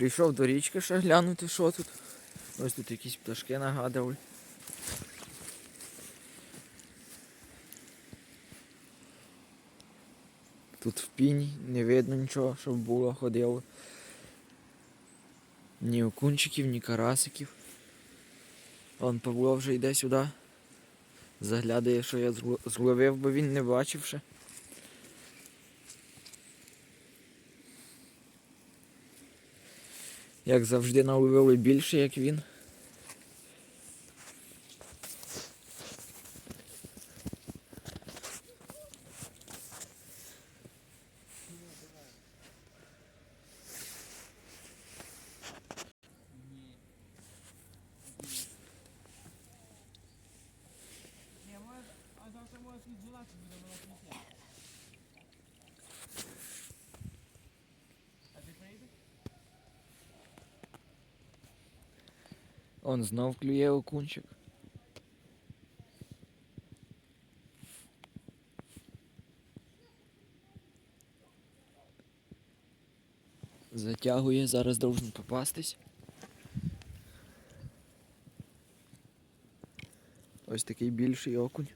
Прийшов до річки ще глянути, що тут. Ось тут якісь пташки нагадували. Тут в піні не видно нічого, щоб було, ходило. Ні окунчиків, ні карасиків. Вон Павло вже йде сюди. Заглядає, що я зловив, бо він не бачив ще. Як завжди наловили більше, як він. Ні, може, а завтра може 12 буде, вона Он знов клює окунчик. Затягує, зараз должен попастись. Ось такий більший окунь.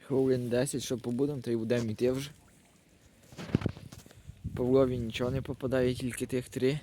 Хвилин 10, що побудемо, то й будемо йти вже. Павлові нічого не попадає, тільки тих три.